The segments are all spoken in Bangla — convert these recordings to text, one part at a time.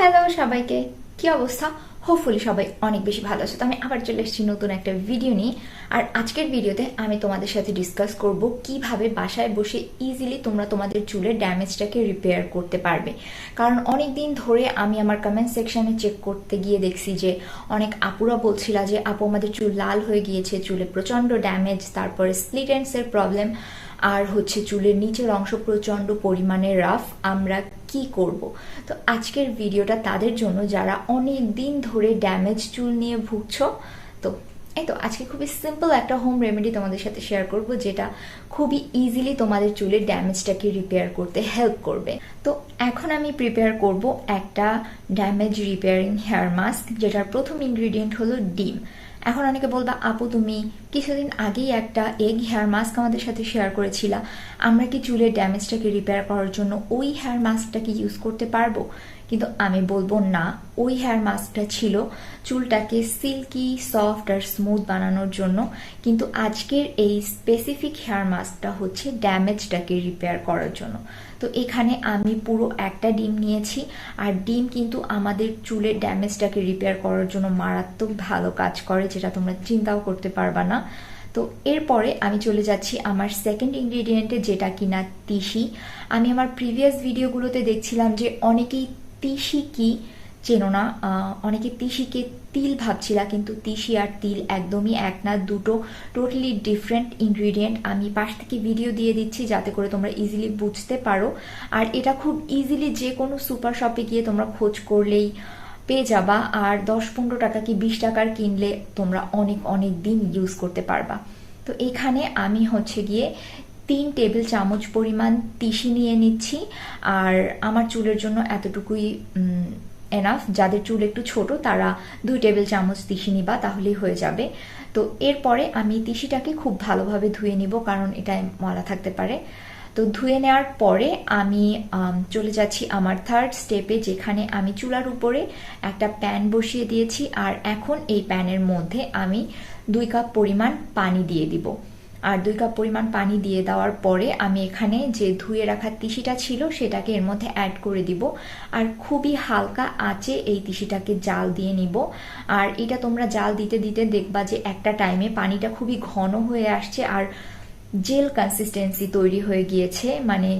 হ্যালো সবাইকে। কি অবস্থা? হোপফুলি সবাই অনেক বেশি ভালো আছে। তো আমি আবার চলে এসেছি নতুন একটা ভিডিও নিয়ে। আর আজকের ভিডিওতে আমি তোমাদের সাথে ডিসকাস করব কীভাবে বাসায় বসে ইজিলি তোমরা তোমাদের চুলের ড্যামেজটাকে রিপেয়ার করতে পারবে। কারণ অনেক দিন ধরে আমি আমার কমেন্ট সেকশনে চেক করতে গিয়ে দেখছি যে, অনেক আপুরা বলছিলা যে, আপু, আমাদের চুল লাল হয়ে গিয়েছে, চুলে প্রচণ্ড ড্যামেজ তারপরে স্প্লিট এন্ডসের প্রবলেম আর হচ্ছে চুলের নিচের অংশ প্রচণ্ড পরিমাণে রাফ আমরা কি করব? তো আজকের ভিডিওটা তাদের জন্য যারা অনেক দিন ধরে ড্যামেজ চুল নিয়ে ভুগছ, তো এই তো, আজকে খুবই সিম্পল একটা হোম রেমেডি তোমাদের সাথে শেয়ার করব, যেটা খুবই ইজিলি তোমাদের চুলের ড্যামেজটাকে রিপেয়ার করতে হেল্প করবে। তো এখন আমি প্রিপেয়ার করব একটা ড্যামেজ রিপেয়ারিং হেয়ার মাস্ক যেটার প্রথম ইনগ্রিডিয়েন্ট হলো ডিম। এখন অনেকে বলবা, আপু, তুমি কিছুদিন আগেই একটা এগ হেয়ার মাস্ক আমাদের সাথে শেয়ার করেছিলা। আমরা কি চুলের ড্যামেজটাকে রিপেয়ার করার জন্য ওই হেয়ার মাস্কটাকে ইউজ করতে পারব? কিন্তু আমি বলব, না, ওই হেয়ার মাস্কটা ছিল চুলটাকে সিল্কি সফট আর স্মুথ বানানোর জন্য। কিন্তু আজকের এই স্পেসিফিক হেয়ার মাস্কটা হচ্ছে ড্যামেজটাকে রিপেয়ার করার জন্য। তো এখানে আমি পুরো একটা ডিম নিয়েছি। আর ডিম কিন্তু আমাদের চুলের ড্যামেজটাকে রিপেয়ার করার জন্য মারাত্মক ভালো কাজ করে, যেটা তোমরা চিন্তাও করতে পারবা না। তো এরপরে আমি চলে যাচ্ছি আমার সেকেন্ড ইনগ্রিডিয়েন্টে যেটা কিনা তিসি। আমি আমার প্রিভিয়াস ভিডিওগুলোতে দেখছিলাম যে অনেকেই তিসি কি চেনো না অনেকে তিসিকে তিল ভাবছিলা, কিন্তু তিসি আর তিল একদমই এক না, দুটো টোটালি ডিফারেন্ট ইনগ্রিডিয়েন্ট আমি পাশ থেকে ভিডিও দিয়ে দিচ্ছি যাতে করে তোমরা ইজিলি বুঝতে পারো। আর এটা খুব ইজিলি যে কোনো সুপার শপে গিয়ে তোমরা খোঁজ করলেই পেয়ে যাবা। আর দশ পনেরো টাকা কি বিশ টাকার কিনলে তোমরা অনেক অনেক দিন ইউজ করতে পারবা। তো এখানে আমি হচ্ছে গিয়ে তিন টেবিল চামচ পরিমাণ তিসি নিয়ে নিচ্ছি। আর আমার চুলের জন্য এতটুকুই এনাফ যাদের চুল একটু ছোট, তারা দুই টেবিল চামচ তিসি নিবা তাহলেই হয়ে যাবে। তো এরপরে আমি তিসিটাকে খুব ভালোভাবে ধুয়ে নিব, কারণ এটা মলা থাকতে পারে। তো ধুয়ে নেওয়ার পরে আমি চলে যাচ্ছি আমার থার্ড স্টেপে যেখানে আমি চুলার উপরে একটা প্যান বসিয়ে দিয়েছি। আর এখন এই প্যানের মধ্যে আমি দুই কাপ পরিমাণ পানি দিয়ে দিব। আর দুই কাপ পরিমাণ পানি দিয়ে দেওয়ার পরে আমি এখানে যে ধুয়ে রাখা তিসিটা ছিল সেটাকে এর মধ্যে অ্যাড করে দিব। আর খুবই হালকা আঁচে এই তিসিটাকে জাল দিয়ে নিব। আর এটা তোমরা জাল দিতে দিতে দেখবা যে একটা টাইমে পানিটা খুবই ঘন হয়ে আসছে আর জেল কনসিস্টেন্সি তৈরি হয়ে গিয়েছে। মানে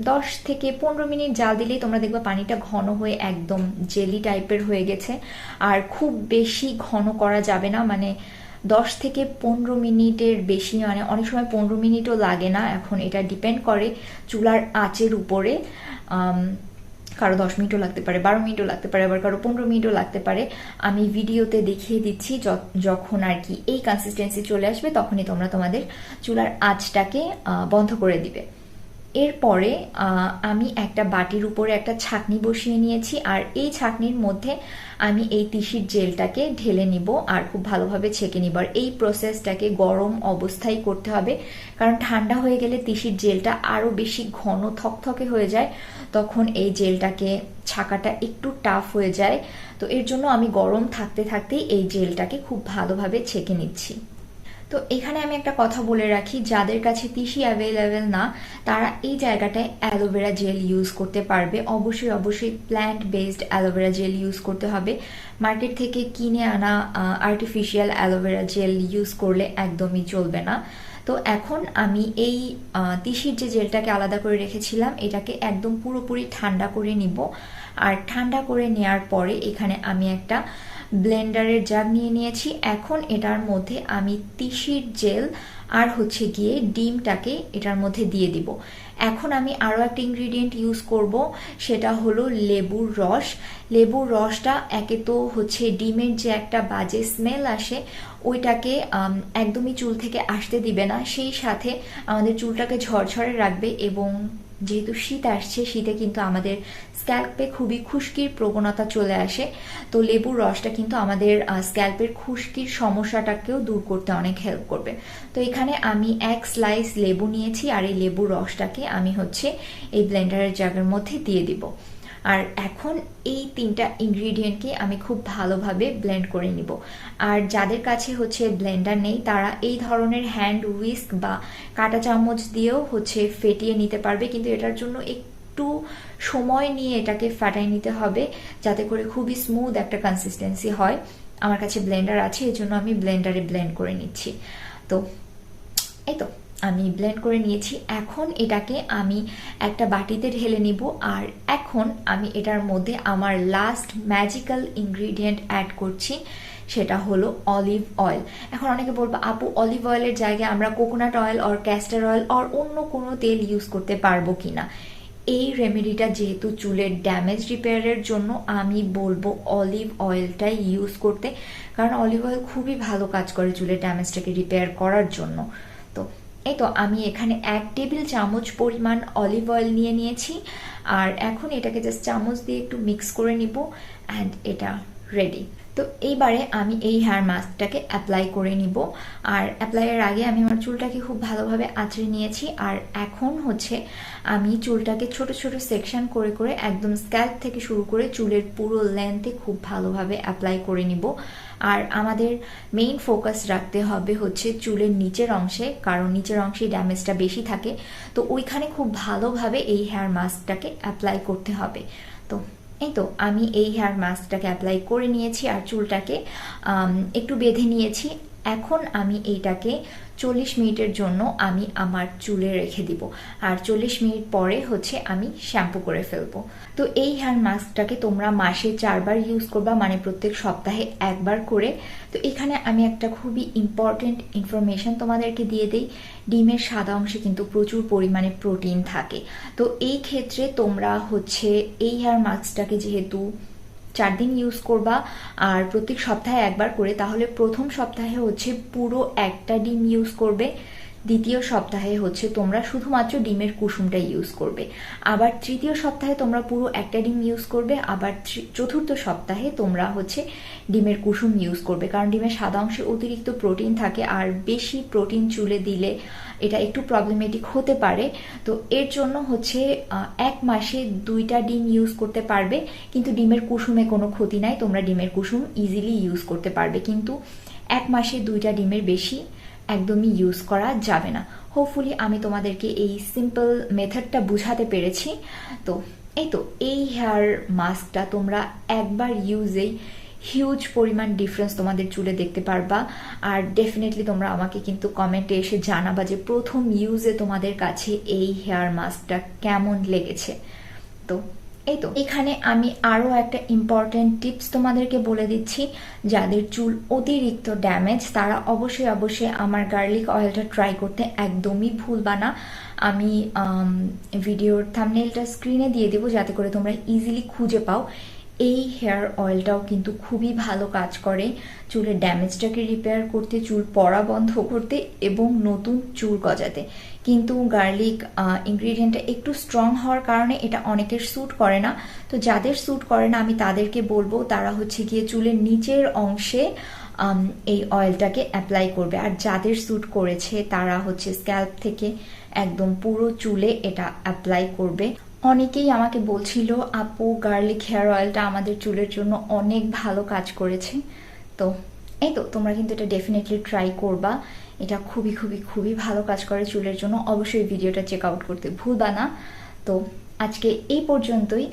দশ থেকে পনেরো মিনিট জাল দিলেই তোমরা দেখবে পানিটা ঘন হয়ে একদম জেলি টাইপের হয়ে গেছে। আর খুব বেশি ঘন করা যাবে না। মানে দশ থেকে পনেরো মিনিটের বেশি মানে অনেক সময় পনেরো মিনিটও লাগে না। এখন এটা ডিপেন্ড করে চুলার আঁচের উপরে। কারও দশ মিনিটও লাগতে পারে, বারো মিনিটও লাগতে পারে, আবার কারও পনেরো মিনিটও লাগতে পারে। আমি ভিডিওতে দেখিয়ে দিচ্ছি যখন আর কি এই কনসিস্টেন্সি চলে আসবে, তখনই তোমরা তোমাদের চুলার আঁচটাকে বন্ধ করে দিবে। এরপরে আমি একটা বাটির উপরে একটা ছাকনি বসিয়ে নিয়েছি, আর এই ছাকনির মধ্যে আমি এই তিসির জেলটাকে ঢেলে নিব আর খুব ভালোভাবে ছেঁকে নিব। আর এই প্রসেসটাকে গরম অবস্থায় করতে হবে, কারণ ঠান্ডা হয়ে গেলে তিসির জেলটা আরও বেশি ঘন থকথকে হয়ে যায়, তখন এই জেলটাকে ছাকাটা একটু টাফ হয়ে যায়। তো এর জন্য আমি গরম থাকতে থাকতেই এই জেলটাকে খুব ভালোভাবে ছেঁকে নিচ্ছি। তো এখানে আমি একটা কথা বলে রাখি, যাদের কাছে তিসি অ্যাভেলেবেল না, তারা এই জায়গাটায় অ্যালোভেরা জেল ইউজ করতে পারবে। অবশ্যই অবশ্যই plant based aloe vera gel use করতে হবে। মার্কেট থেকে কিনে আনা আর্টিফিশিয়াল অ্যালোভেরা জেল ইউজ করলে একদমই চলবে না। তো এখন আমি এই তিসির যে জেলটাকে আলাদা করে রেখেছিলাম, এটাকে একদম পুরোপুরি ঠান্ডা করে নিব। আর ঠান্ডা করে নেওয়ার পরে এখানে আমি একটা ব্লেন্ডারের জাগ নিয়ে নিয়েছি। এখন এটার মধ্যে আমি তিসির জেল আর হচ্ছে গিয়ে ডিমটাকে এটার মধ্যে দিয়ে দিব। এখন আমি আরও একটা ইনগ্রিডিয়েন্ট ইউজ করব, সেটা হলো লেবুর রস। লেবুর রসটা একে তো হচ্ছে ডিমের যে একটা বাজে স্মেল আসে, ওইটাকে একদমই চুল থেকে আসতে দিবে না। সেই সাথে আমাদের চুলটাকে ঝরঝরে রাখবে এবং যেহেতু শীত আসছে, শীতে কিন্তু আমাদের স্ক্যাল্পে খুবই খুশকির প্রবণতা চলে আসে। তো লেবুর রসটা কিন্তু আমাদের স্ক্যাল্পের খুশকির সমস্যাটাকেও দূর করতে অনেক হেল্প করবে। তো এখানে আমি এক স্লাইস লেবু নিয়েছি আর এই লেবুর রসটাকে আমি হচ্ছে এই ব্লেন্ডারের জায়গার মধ্যে দিয়ে দিব। আর এখন এই তিনটা ইনগ্রিডিয়েন্টকে আমি খুব ভালোভাবে ব্লেন্ড করে নিব। আর যাদের কাছে হচ্ছে ব্লেন্ডার নেই, তারা এই ধরনের হ্যান্ড উইস্ক বা কাটা চামচ দিয়েও হচ্ছে ফেটিয়ে নিতে পারবে। কিন্তু এটার জন্য একটু সময় নিয়ে এটাকে ফাটাই নিতে হবে, যাতে করে খুবই স্মুথ একটা কনসিস্টেন্সি হয়। আমার কাছে ব্লেন্ডার আছে এই জন্য আমি ব্লেন্ডারে ব্লেন্ড করে নিচ্ছি। তো, এই তো। আমি ব্লেন্ড করে নিয়েছি। এখন এটাকে আমি একটা বাটিতে ঢেলে নিব আর এখন আমি এটার মধ্যে আমার লাস্ট ম্যাজিক্যাল ইনগ্রিডিয়েন্ট অ্যাড করছি, সেটা হলো অলিভ অয়েল এখন অনেকে বলব, আপু অলিভ অয়েলের জায়গায় আমরা coconut oil or castor oil or অন্য কোনো তেল ইউজ করতে পারব কিনা? এই রেমেডিটা যেহেতু চুলের ড্যামেজ রিপেয়ারের জন্য আমি বলব অলিভ অয়েলটাই ইউজ করতে। কারণ অলিভ অয়েল খুবই ভালো কাজ করে চুলের ড্যামেজটাকে রিপেয়ার করার জন্য। এই তো আমি এখানে এক টেবিল চামচ পরিমাণ অলিভ অয়েল নিয়ে নিয়েছি, আর এখন এটাকে জাস্ট চামচ দিয়ে একটু মিক্স করে নিব অ্যান্ড এটা রেডি তো এইবারে আমি এই হেয়ার মাস্কটাকে অ্যাপ্লাই করে নিব, আর অ্যাপ্লাইয়ের আগে আমি আমার চুলটাকে খুব ভালোভাবে আঁচড়ে নিয়েছি, আর এখন হচ্ছে আমি চুলটাকে ছোট ছোট সেকশন করে করে একদম স্ক্যাল্প থেকে শুরু করে চুলের পুরো লেন্থে খুব ভালোভাবে অ্যাপ্লাই করে নিব আর আমাদের মেইন ফোকাস রাখতে হবে হচ্ছে চুলের নিচের অংশে, কারণ নিচের অংশে ড্যামেজটা বেশি থাকে। তো ওইখানে খুব ভালোভাবে এই হেয়ার মাস্কটাকে অ্যাপ্লাই করতে হবে। তো এই তো আমি এই হেয়ার মাস্কটাকে অ্যাপ্লাই করে নিয়েছি আর চুলটাকে একটু বেঁধে নিয়েছি। এখন আমি এইটাকে চল্লিশ মিনিটের জন্য আমি আমার চুলে রেখে দিব। আর চল্লিশ মিনিট পরে হচ্ছে আমি শ্যাম্পু করে ফেলব। তো এই হেয়ার মাস্কটাকে তোমরা মাসে চারবার ইউজ করবা মানে প্রত্যেক সপ্তাহে একবার করে। তো এখানে আমি একটা খুবই ইম্পর্টেন্ট ইনফরমেশন তোমাদেরকে দিয়ে দিই। ডিমের সাদা অংশে কিন্তু প্রচুর পরিমাণে প্রোটিন থাকে। তো এই ক্ষেত্রে তোমরা হচ্ছে এই হেয়ার মাস্কটাকে যেহেতু চার দিন ইউজ করবা। আর প্রত্যেক সপ্তাহে একবার করে। তাহলে প্রথম সপ্তাহে হচ্ছে পুরো একটা ডিম ইউজ করবে। দ্বিতীয় সপ্তাহে হচ্ছে তোমরা শুধুমাত্র ডিমের কুসুমটা ইউজ করবে। আবার তৃতীয় সপ্তাহে তোমরা পুরো একটা ডিম ইউজ করবে, আবার চতুর্থ সপ্তাহে তোমরা হচ্ছে ডিমের কুসুম ইউজ করবে। কারণ ডিমের সাদা অংশে অতিরিক্ত প্রোটিন থাকে, আর বেশি প্রোটিন চুলে দিলে এটা একটু প্রবলেমেটিক হতে পারে। তো এর জন্য হচ্ছে এক মাসে দুইটা ডিম ইউজ করতে পারবে, কিন্তু ডিমের কুসুমে কোনো ক্ষতি নাই, তোমরা ডিমের কুসুম ইজিলি ইউজ করতে পারবে। কিন্তু এক মাসে দুইটা ডিমের বেশি একদমই ইউজ করা যাবে না। হোপফুলি আমি তোমাদেরকে এই সিম্পল মেথডটা বুঝাতে পেরেছি। তো, এই তো, এই হেয়ার মাস্কটা তোমরা একবার ইউজেই হিউজ পরিমাণ ডিফারেন্স তোমাদের চুলে দেখতে পারবা। আর ডেফিনেটলি তোমরা আমাকে কিন্তু কমেন্টে এসে জানাবা যে প্রথম ইউজে তোমাদের কাছে এই হেয়ার মাস্কটা কেমন লেগেছে। তো এই তো এখানে আমি আরও একটা ইম্পর্টেন্ট টিপস তোমাদেরকে বলে দিচ্ছি। যাদের চুল অতিরিক্ত ড্যামেজ তারা অবশ্যই অবশ্যই আমার গার্লিক অয়েলটা ট্রাই করতে একদমই ভুলবা না। আমি ভিডিওর থামনেলটা স্ক্রিনে দিয়ে দেবো, যাতে করে তোমরা ইজিলি খুঁজে পাও। এই হেয়ার অয়েলটাও কিন্তু খুবই ভালো কাজ করে। চুলের ড্যামেজটাকে রিপেয়ার করতে, চুল পড়া বন্ধ করতে এবং নতুন চুল গজাতে। কিন্তু গার্লিক ইনগ্রিডিয়েন্টটা একটু স্ট্রং হওয়ার কারণে এটা অনেকের স্যুট করে না। তো যাদের স্যুট করে না, আমি তাদেরকে বলব, তারা হচ্ছে গিয়ে চুলের নিচের অংশে এই অয়েলটাকে অ্যাপ্লাই করবে। আর যাদের স্যুট করেছে, তারা হচ্ছে স্ক্যাল্প থেকে একদম পুরো চুলে এটা অ্যাপ্লাই করবে। অনেকেই আমাকে বলছিল, আপু গার্লিক হেয়ার অয়েলটা আমাদের চুলের জন্য অনেক ভালো কাজ করেছে। তো এই তো, তোমরা কিন্তু এটা ডেফিনেটলি ট্রাই করবা। এটা খুবই খুবই খুবই ভালো কাজ করে চুলের জন্য। অবশ্যই ভিডিওটা চেক আউট করতে ভুলবা না। তো আজকে এই পর্যন্তই।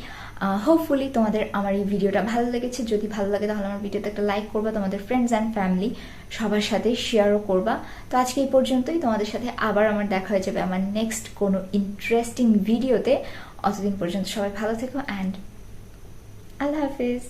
হোপফুলি তোমাদের আমার এই ভিডিওটা ভালো লেগেছে। যদি ভালো লাগে তাহলে আমার ভিডিওতে একটা লাইক করবা, তোমাদের ফ্রেন্ডস অ্যান্ড ফ্যামিলি সবার সাথে শেয়ারও করবা। তো আজকে এই পর্যন্তই। তোমাদের সাথে আবার আমার দেখা হয়ে যাবে আমার নেক্সট কোনো ইন্টারেস্টিং ভিডিওতে অতদিন পর্যন্ত সবাই ভালো থেকো অ্যান্ড আল্লাহ হাফিজ।